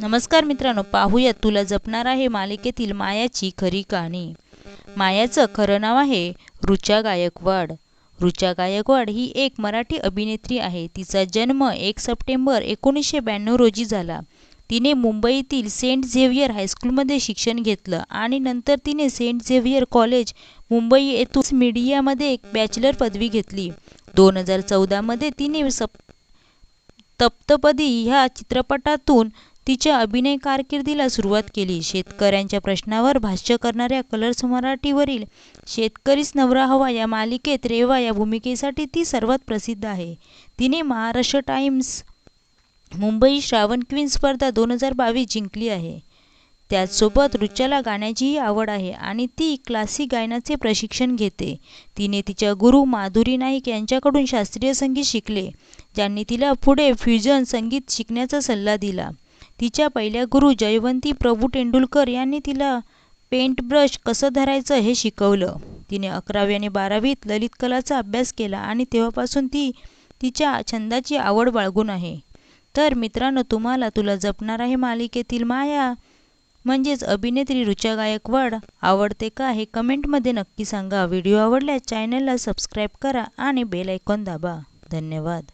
नमस्कार मित्रांनो पाहूया तुला जपणार आहे मालिकेतील मायाची खरी कहाणी. मायाचं खरं नाव आहे रुचा गायकवाड. रुचा गायकवाड ही एक मराठी अभिनेत्री आहे. तिचा जन्म एक सप्टेंबर एकोणीसशे ब्याण्णव रोजी झाला. तिने मुंबईतील सेंट झेवियर हायस्कूलमध्ये शिक्षण घेतलं आणि नंतर तिने सेंट झेवियर कॉलेज मुंबई येथून मीडियामध्ये एक बॅचलर पदवी घेतली. दोन हजार चौदामध्ये तिने सप तप्तपदी ह्या चित्रपटातून तिच्या अभिनय कारकिर्दीला सुरुवात केली. शेतकऱ्यांच्या प्रश्नावर भाष्य करणाऱ्या कलर्स मराठीवरील शेतकरीच नवरा हवा या मालिकेत रेवा या भूमिकेसाठी ती सर्वात प्रसिद्ध आहे. तिने महाराष्ट्र टाइम्स मुंबई श्रावण क्वीन स्पर्धा दोन हजार बावीस जिंकली आहे. त्याचसोबत रुचाला गाण्याचीही आवड आहे आणि ती क्लासिक गायनाचे प्रशिक्षण घेते. तिने तिच्या गुरु माधुरी नाईक यांच्याकडून शास्त्रीय संगीत शिकले ज्यांनी तिला पुढे फ्युजन संगीत शिकण्याचा सल्ला दिला. तिच्या पहिल्या गुरु जयवंती प्रभू तेंडुलकर यांनी तिला पेंट ब्रश कसं धरायचं हे शिकवलं. तिने अकरावी आणि बारावीत ललित कलाचा अभ्यास केला आणि तेव्हापासून ती तिच्या छंदाची आवड बाळगून आहे. तर मित्रांनो तुम्हाला तुला जपणार आहे मालिकेतील माया. म्हणजेच अभिनेत्री रुचा गायकवाड आवडते का हे कमेंटमध्ये नक्की सांगा. व्हिडिओ आवडल्यास चॅनलला सबस्क्राईब करा आणि बेल आयकॉन दाबा. धन्यवाद.